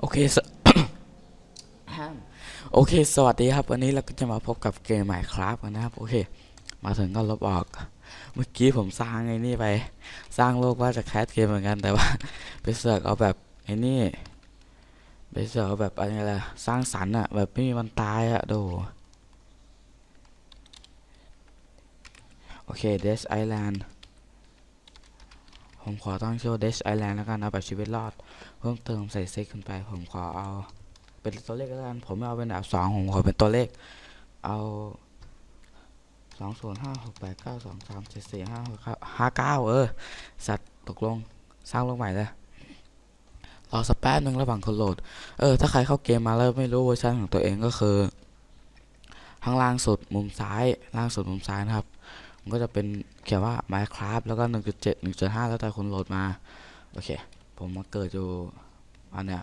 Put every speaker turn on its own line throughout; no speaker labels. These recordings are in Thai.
โอเคสโอเค สวัสดีครับ วันนี้เราก็จะมาพบกับเกมใหม่ครับกันนะครับ โอเค มาถึงก็ลบออก เมื่อกี้ผมสร้างไอ้นี่ไป สร้างโลกว่าจะแคสเกมเหมือนกัน แต่ว่า ไปเสือกเอาแบบไอ้นี่ ไปเสือกเอาแบบอะไรล่ะ สร้างสรรค์อะแบบไม่มีวันตายอะดูโอเค Death Island ผมขอตั้งชื่อว่า Death Island แล้วกันนะแบบชีวิตรอด เพิ่มเติมใส่เซิกขึ้นไป ผมขอเอา เป็นตัวเลขแล้วกัน ผมไม่เอาเป็นอันดับสองผมขอเป็นตัวเลข เอาสองศูนย์ห้าหกแปดเก้าสองสามเจ็ดสี่ห้าหกห้าเก้าเออ สัตว์ตกลงสร้างโลกใหม่เลยรอสักแป๊บนึงระหว่างคนโหลด เออ ถ้าใครเข้าเกมมาแล้วไม่รู้เวอร์ชันของตัวเองก็คือ ข้างล่างสุดมุมซ้าย ล่างสุดมุมซ้ายนะครับ ก็จะเป็นเขียนว่า Minecraft แล้วก็ 1.7 1.5 แล้วแต่คนโหลดมา โอเค ผมมาเกิดอยู่อันเนี้ย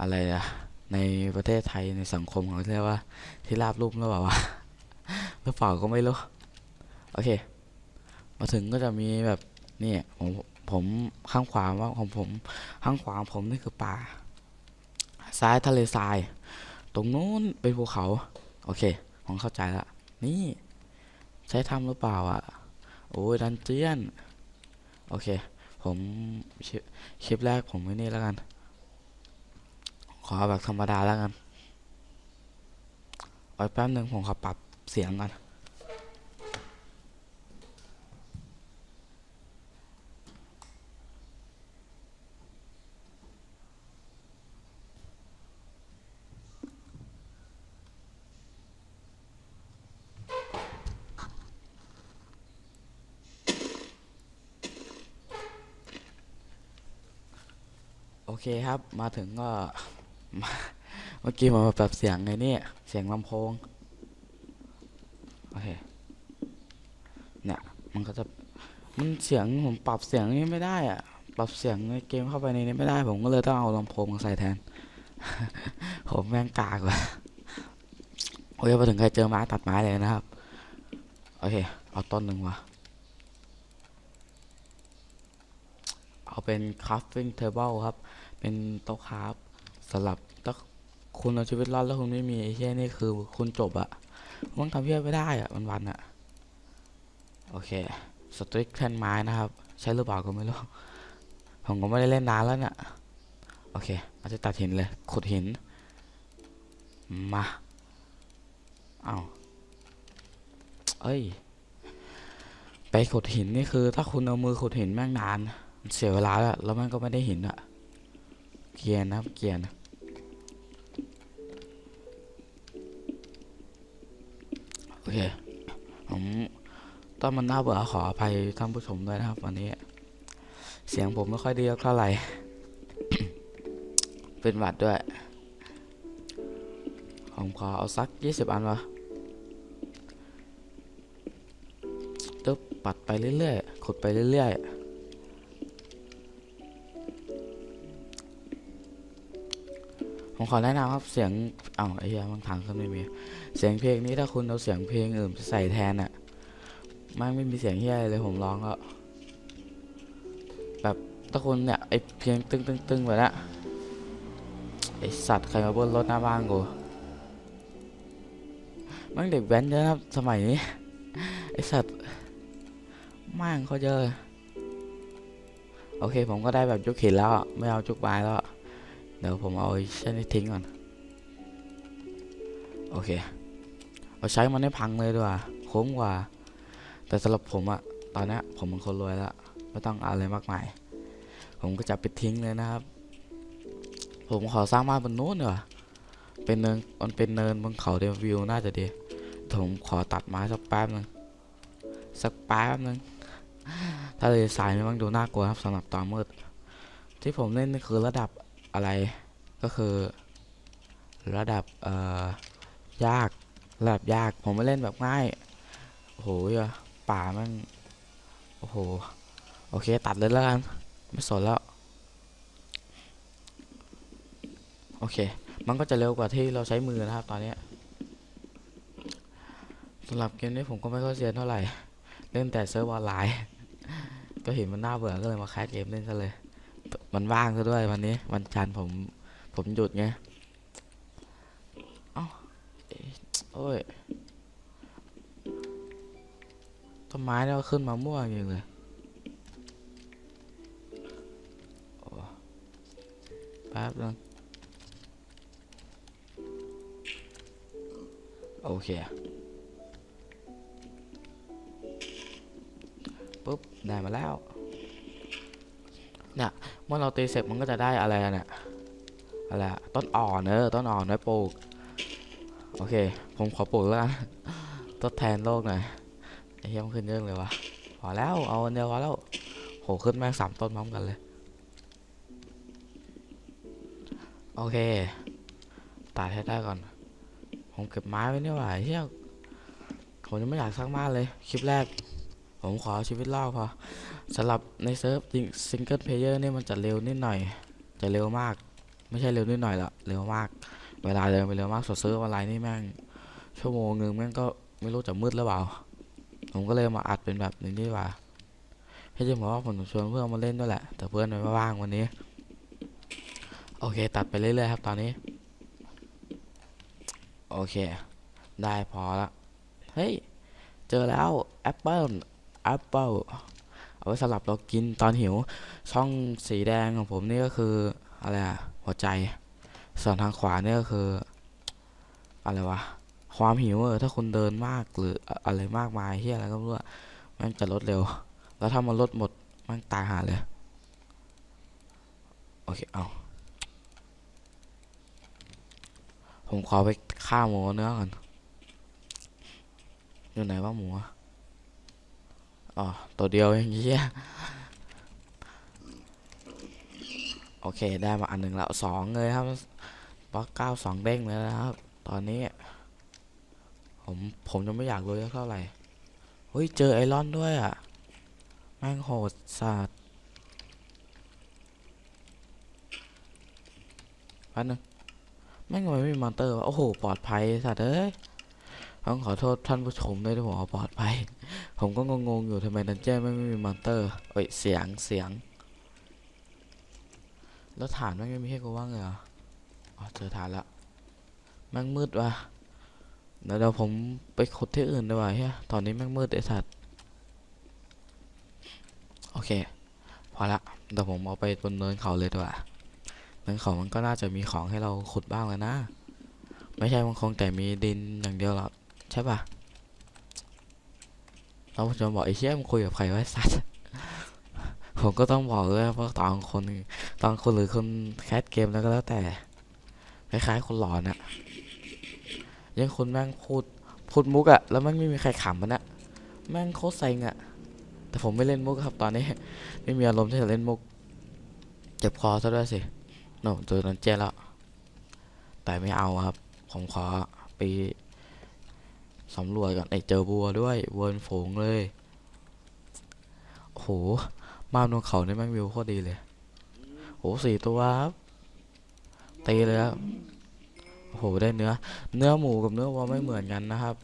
อะไรอะในประเทศไทยในสังคมของเรียกว่า ที่ราบรุ่มหรือเปล่าวะหรือเปล่าก็ไม่รู้ โอเค มาถึงก็จะมีแบบนี่ผมผมข้างขวาว่าของผมข้างขวาของผมนี่คือป่า ซ้ายทะเลทราย ตรงนู้นเป็นภูเขา โอเคผมเข้าใจละนี่ ใช้ทำหรือเปล่าอะ โอ้ยดันเจียน โอเค ผมคลิปแรกผมไม่นี่แล้วกัน ขอแบบธรรมดาแล้วกันเอาแป๊บหนึ่งผมขอปรับเสียงกัน เคครับ มาถึงก็ เมื่อกี้ผมาปรับเสียงไงเนี่ยเสียงลำโพง โอเค เนี่ย มันก็จะ มันเสียงผมปรับเสียงนี้ไม่ได้อะปรับเสียงในเกมเข้าไปในนี้ไม่ได้ ผมก็เลยต้องเอาลำโพงมาใส่แทน ผมแม่งกากว่ะโอเคมาถึงใครเจอไม้ตัดไม้เลยนะครับ โอเค เอาต้นหนึ่งวะเอาเป็น crafting table ครับ เป็นโต๊ะคราฟสำหรับถ้าคุณเอาชีวิตรอดแล้วคุณไม่มีไอ้เหี้ยนี่คือคุณจบอะมันทำเหี้ยไม่ได้อะวันวันอะโอเคสตริกแทนไม้นะครับ ใช้หรือเปล่าก็ไม่รู้ผมก็ไม่ได้เล่นนานแล้วเนี่ยโอเคเราจะตัดหินเลยขุดหินมาเอาเอ้ย ไปขุดหินนี่คือ ถ้าคุณเอามือขุดหินแม่งนานมันเสียเวลาแล้วแล้วมันก็ไม่ได้หินอะ เกียร์นะครับเกียร์นะโอเคผมต้องมันน่าเบื่อขออภัยท่านผู้ชมด้วยนะครับวันนี้ เสียงผมไม่ค่อยดีเท่าไหร่ เป็นหวัดด้วย ผมขอเอาสักยี่สิบอันวะตึ๊บปัดไปเรื่อยๆขุดไปเรื่อยๆ ผมขอแนะนำครับเสียงอ้าวไอ้เหี้ยมันทางขึ้นไม่มี เสียงเพลงนี้ถ้าคุณเอาเสียงเพลงอื่นไปใส่แทนอะมันไม่มีเสียงเหี้ยเลยผมร้องก็แบบถ้าคุณเนี่ยไอ้เพลงตึ้งตึ้งตึ้งแบบนั้ไอ้สัตว์ใครมาบนรถหน้าบ้านกูมันเด็กแว้นเยอะครับสมัยนี้ไอ้สัตว์มั่งเขาเยอะโอเคผมก็ได้แบบจุกหินแล้วไม่เอาจุกไม้แล้ว ดี๋ยวผมเอาไอ้เช่นนี้ทิ้งก่อน โอเค เอาใช้มันให้พังเลยดีกว่าคุ้มกว่า แต่สำหรับผมอะตอนนี้ผมเป็นคนรวยแล้วไม่ต้องเอาอะไรมากมาย ผมก็จะไปทิ้งเลยนะครับ ผมขอสร้างบ้านบนนู้นดีกว่าเป็นเนินมันเป็นเนินบนเขาเดวิวน่าจะดีผมขอตัดไม้สักแป๊บนึงสักแป๊บนึงถ้าเลยสายมันมันดูน่ากลัวครับสำหรับตอนมืดที่ผมเล่นนี่คือระดับ อะไรก็คือระดับเอ่อยากระดับยากผมไม่เล่นแบบง่ายโอ้โหอป่ามันโอ้โหโอเคตัดเลยแล้วกันไม่สนแล้วโอเค มันก็จะเร็วกว่าที่เราใช้มือนะครับตอนนี้สำหรับเกมนี้ผมก็ไม่ค่อยเซียนเท่าไหร่ เล่นแต่เซิร์ฟออนไลน์ ก็เห็นมันน่าเบื่อก็เลยมาแคสเกมเล่นซะเลย มันว่างซะด้วยวันนี้วันจันทร์ผมผมหยุดไงเอ้าโอ้ยต้นไม้เนี่ยขึ้นมาม่วอย่างเลยแป๊บนึงโอเคปุ๊บ ได้มาแล้วเนี่ย เมื่อเราตีเสร็จมันก็จะได้อะไรเนี่ยอะไรต้นอ่อนเออต้นอ่อนไว้ปลูก โอเค ผมขอปลูกแล้วกันทดแทนโลกหน่อยไอ้เหี้ยมขึ้นเยอะเลยวะพอแล้วเอาเดียวพอแล้วโหขึ้นแม่งสามต้นพร้อมกันเลยโอเคตัดให้ได้ก่อน ผมเก็บไม้ไว้เนี่ยว่ะเหี้ยผมยังไม่อยากสร้างบ้านเลย คลิปแรก ผมขอชีวิตรอดพอสำหรับในเซิร์ฟซิงเกิลเพลเยอร์เนี่ยมันจะเร็วนิดหน่อย จะเร็วมาก ไม่ใช่เร็วนิดหน่อยละเร็วมาก เวลาเดินไปเร็วมากสดเซิร์ฟอะไรนี่แม่ง ชั่วโมงหนึ่งแม่งก็ไม่รู้จะมืดหรือเปล่า ผมก็เลยมาอัดเป็นแบบนี้ดีกว่าให้จริงบอกว่าผมชวนเพื่อนมาเล่นด้วยแหละ แต่เพื่อนไม่ว่างวันนี้ โอเค ตัดไปเรื่อยๆครับตอนนี้ โอเค ได้พอละ เฮ้ย เจอแล้วแอปเปิล แอปเปิลเอาไว้สำหรับเรากินตอนหิว ช่องสีแดงของผมนี่ก็คืออะไรอะหัวใจ ส่วนทางขวาเนี่ยก็คือ อะไรวะ ความหิวเออถ้าคุณเดินมากหรืออะไรมากมายที่อะไรก็ไม่รู้มันจะลดเร็ว แล้วถ้ามันลดหมดมันตายหาเลย โอเค เอา ผมขอไปฆ่าหมูเนื้อก่อนอยู่ไหนว่าหมูอะ อ๋อ ตัวเดียวเองเหี้ยโอเค ได้มาอันหนึ่งแล้วสองเลยครับบล็อกเก้าสองเด้งเลยนะครับ ตอนนี้ ผมผมยังไม่อยากรู้เท่าไหร่เฮ้ย เจอไอรอนด้วยอะ แม่งโหดสัตว์แป๊บนึงแม่งทำไมไม่มีมอนเตอร์วะโอ้โห ปลอดภัยสัตว์เอ้ย ต้องขอโทษท่านผู้ชมด้วยที่ผมเอาปลอดภัยผมก็งงๆอยู่ทำไมดันเจ้ไม่ไม่มีมอนเตอร์เอ้ยเสียงเสียง แล้วฐานแม่ไม่มีให้กูว่างเลยเหรออ๋อเจอฐานละแม่งมืดว่ะเดี๋ยวเดี๋ยวผมไปขุดที่อื่นดีกว่าเฮียตอนนี้แม่งมืดไอ้สัตว์โอเคพอละเดี๋ยวผมเอาไปบนเนินเขาเลยดีกว่าเนินเขามันก็น่าจะมีของให้เราขุดบ้างแล้วนะ ไม่ใช่มันคงแต่มีดินอย่างเดียวหรอก ใช่ปะเราจะบอกไอ้เชี่ยมันคุยกับใครไวะไอ้สัตว์ผมก็ต้องบอกเลยว่าตอนคนตอนคนหรือคนแคสเกมแล้วก็แล้วแต่คล้ายๆคนหลอนอะยังคนแม่งพูดพูดมุกอะแล้วแม่งไม่มีใครขำมันอะแม่งโคตรเซ็งอะแต่ผมไม่เล่นมุกครับตอนนี้ ไม่มีอารมณ์ที่จะเล่นมุก เจ็บคอซะด้วยสิโน่เจอนันเจแล้วแต่ไม่เอาครับ ผมขอไป สำรวจก่อนไอเจอบัวด้วยวัวเป็นฝูงเลยโอ้โหมาบนเขานี่แม่งวิวโคตรดีเลยโอ้โหสี่ตัวครับตีเลยครับโอ้โหได้เนื้อ เนื้อหมูกับเนื้อวัวไม่เหมือนกันนะครับ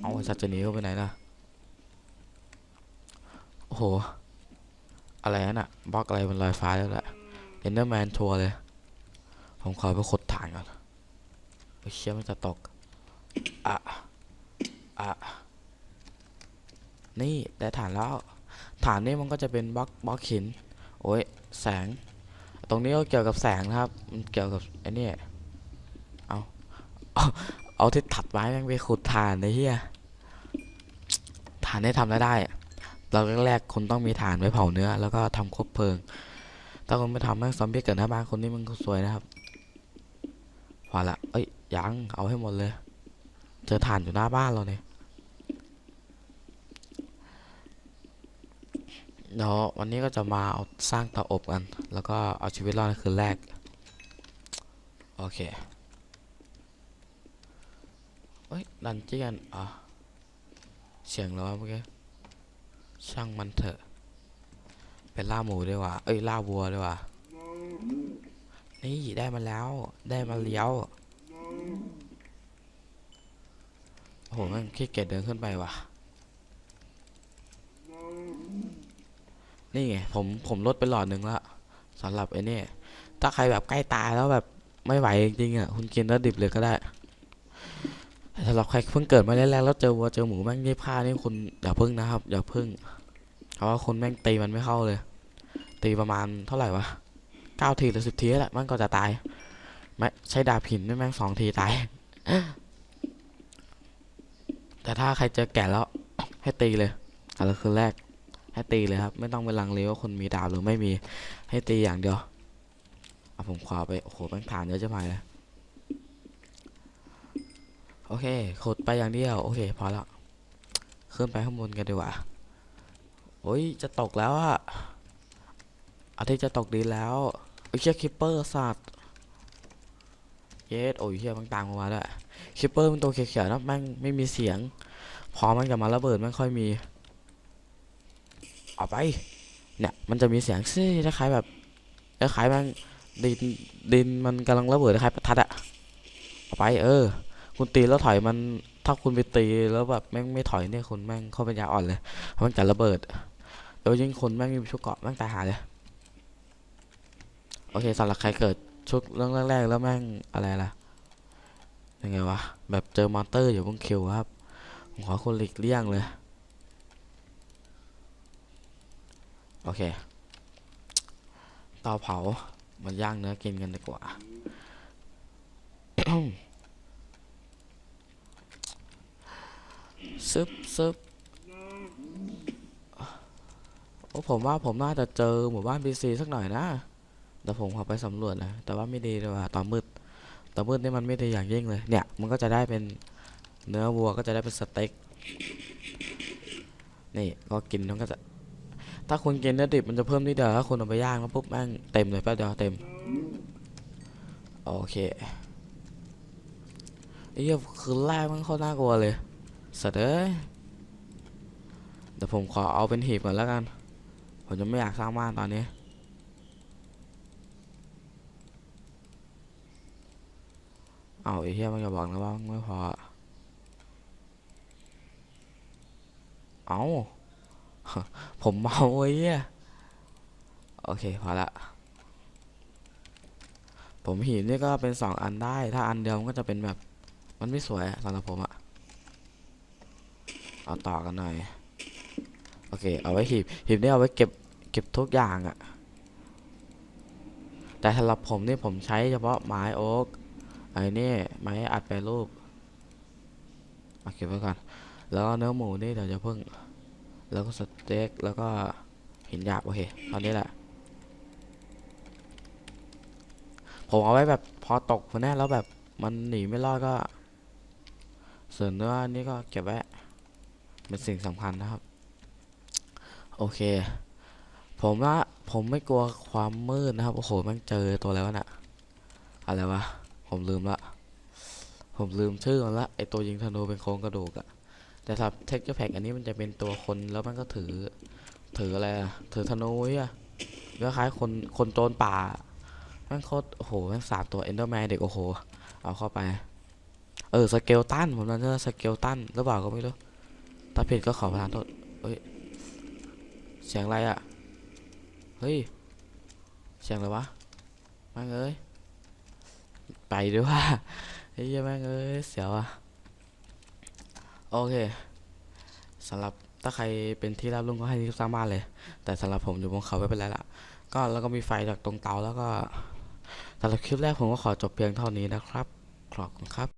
เอาสัตว์จะหนีเข้าไปไหนล่ะโอ้โหอะไรน่ะบล็อกอะไรบนลอยฟ้าแล้วแหละเอนเดอร์แมนทัวร์เลย ผมขอไปขดฐานก่อนเชี่ยมันจะตก อะ อะนี่ได้ฐานแล้ว ฐานนี่มันก็จะเป็นบล็อกบล็อกหินโอ้ยแสง ตรงนี้ก็เกี่ยวกับแสงนะครับ มันเกี่ยวกับไอ้นี่เอาเอาที่ถัดไม้แม่งไปขุดฐานเลยเฮียฐานได้ทำได้ได้เราแรกๆคุณต้องมีฐานไว้เผาเนื้อ แล้วก็ทำคบเพลิง ถ้าคุณไม่ทำแม่งซอมบี้เกิดหน้าบ้านคนนี้มันสวยนะครับพอละเอ้ยยังเอาให้หมดเลย เจอฐานอยู่หน้าบ้านเราเนี่ย เดี๋ยววันนี้ก็จะมาเอาสร้างเตาอบกัน แล้วก็เอาชีวิตรอดในคืนแรก โอเคเฮ้ย ดันเจียนอะเสียงแล้วเมื่อกี้ช่างมันเถอะ เป็นล่าหมูดีกว่า เอ้ย ล่าวัวดีกว่า นี่ได้มาแล้ว ได้มาเลี้ยว โอ้โหมันขี้เกียจเดินขึ้นไปว่ะ นี่ไงผมผมลดไปหลอดหนึ่งละสำหรับไอ้นี่ถ้าใครแบบใกล้ตายแล้วแบบไม่ไหวจริงๆอะคุณกินแล้วดิบเลยก็ได้สำหรับใครเพิ่งเกิดมาแรกๆแล้วเจอวัวเจอหมูแม่งยี่ผ้านี่คุณอย่าพึ่งนะครับอย่าพึ่งเพราะว่าคนแม่งตีมันไม่เข้าเลย ตีประมาณเท่าไหร่วะเก้าทีหรือสิบทีแหละมันก็จะตายไม่ใช้ดาบหินนี่แม่งสองทีตายแต่ถ้าใครเจอแก่แล้วให้ตีเลยอันนั้นคือแรก ให้ตีเลยครับ ไม่ต้องไปลังเลว่าคนมีดาบหรือไม่มีให้ตีอย่างเดียวเอาผมขอไปโอ้โหแม่งฐานเยอะจะไปเลยโอเคขดไปอย่างเดียวโอเคพอแล้วขึ้นไปข้างบนกันดีกว่าโอ้ยจะตกแล้วอะอาทิตย์จะตกดีแล้วโอ้ยเชี่ยคิปเปอร์สัตว์เยสโอ้ยเชี่ยมันตามมาด้วยคิปเปอร์มันตัวเขียวๆนะแม่งไม่มีเสียงพอมันจะมาระเบิดไม่ค่อยมี ออกไป เนี่ยมันจะมีเสียงซี่คล้ายแบบคล้ายมันดินดินมันกำลังระเบิดคล้ายประทัดอะออกไปเออ คุณตีแล้วถอยมันถ้าคุณไปตีแล้วแบบแม่งไม่ถอยเนี่ยคุณแม่งเข้าปัญญาอ่อนเลยเพราะมันจะระเบิดแล้วยิ่งคนแม่งมีชุดเกาะแม่งตายหาเลยโอเคสำหรับใครเกิดชุดเรื่องแรกๆแล้วแม่งอะไรล่ะยังไงวะแบบเจอมอนเตอร์อยู่บนคิวครับผมขอคนหลีกเลี่ยงเลย โอเค เตาเผา มันย่างเนื้อกินกันดีกว่าซึบซึบโอ้ผมว่าผมน่าจะเจอหมู่บ้านบีซีสักหน่อยนะแต่ผมขอไปสำรวจนะ แต่ว่าไม่ดีเลยว่ะตอนมืดตอนมืดนี่มันไม่ดีอย่างยิ่งเลย เนี่ย มันก็จะได้เป็นเนื้อวัวก็จะได้เป็นสเต็ก นี่ก็กินมันก็จะ ถ้าคุณกินเนื้อดิบมันจะเพิ่มนิดเดียวถ้าคุณเอาไปย่างแล้วปุ๊บแม่งเต็มเลยแป๊บเดียวเต็ม โอเคไอ้เหี้ยคือแรกมันโคตรน่ากลัวเลยสัตว์เอ้ยเดี๋ยวผมขอเอาเป็นหีบก่อนแล้วกัน ผมจะไม่อยากสร้างบ้านตอนนี้เอาไอ้เหี้ยมันจะบอกนะว่าไม่พอเอา ผมเมาไอ้เหี้ยโอเคพอละ ผมหีบนี่ก็เป็นสองอันได้ ถ้าอันเดียวมันก็จะเป็นแบบ มันไม่สวยสำหรับผมอะเอาต่อกันหน่อย โอเค เอาไว้หีบหีบนี่เอาไว้เก็บเก็บทุกอย่างอะแต่สำหรับผมนี่ผมใช้เฉพาะไม้โอ๊กไอ้นี่ไม้อัดแปรรูปเอาเก็บไว้ก่อน แล้วเนื้อหมูนี่เดี๋ยวจะเพิ่ง แล้วก็สเต็กแล้วก็หินหยาบโอเคตอนนี้แหละ ผมเอาไว้แบบพอตกคนแน่แล้วแบบมันหนีไม่รอดก็ ส่วนเนื้อนนี้ก็เก็บไว้เป็นสิ่งสำคัญนะครับ โอเค ผมว่าผมไม่กลัวความมืดนะครับ โอ้โหมันเจอตัวอะไรวะน่ะ อะไรวะ ผมลืมละ ผมลืมชื่อมันละไอตัวยิงธนูเป็นโครงกระดูกอะ แต่สำหรับเท็กเจอร์แพ็กอันนี้มันจะเป็นตัวคนแล้วมันก็ถือ ถืออะไรอะถือธนูอะก็คล้ายคนคนโจรป่าม่งโคตรโอ้โหม่งสามตัวเอนเดอร์แมนเด็กโอ้โห เอาเข้าไป เออสเกลตันผมนั่นเนอสเกลตันหรือเปล่าก็ไม่รู้ถ้าผิดก็ขอประทานโทษเฮ้ยเสียงอะไรอะเฮ้ยเสียงอะไรวะแม่งเอ้ยไปด้วยว่าไอ้เหี้ยแม่งเอ้ยเสียวอะ โอเคสำหรับถ้าใครเป็นที่รับรุ่งก็ให้ที่สร้างบ้านเลย แต่สำหรับผมอยู่บนเขาไม่เป็นไรละก็แล้วก็มีไฟจากตรงเตาแล้วก็สำหรับคลิปแรกผมก็ขอจบเพียงเท่านี้นะครับ ขอบคุณครับ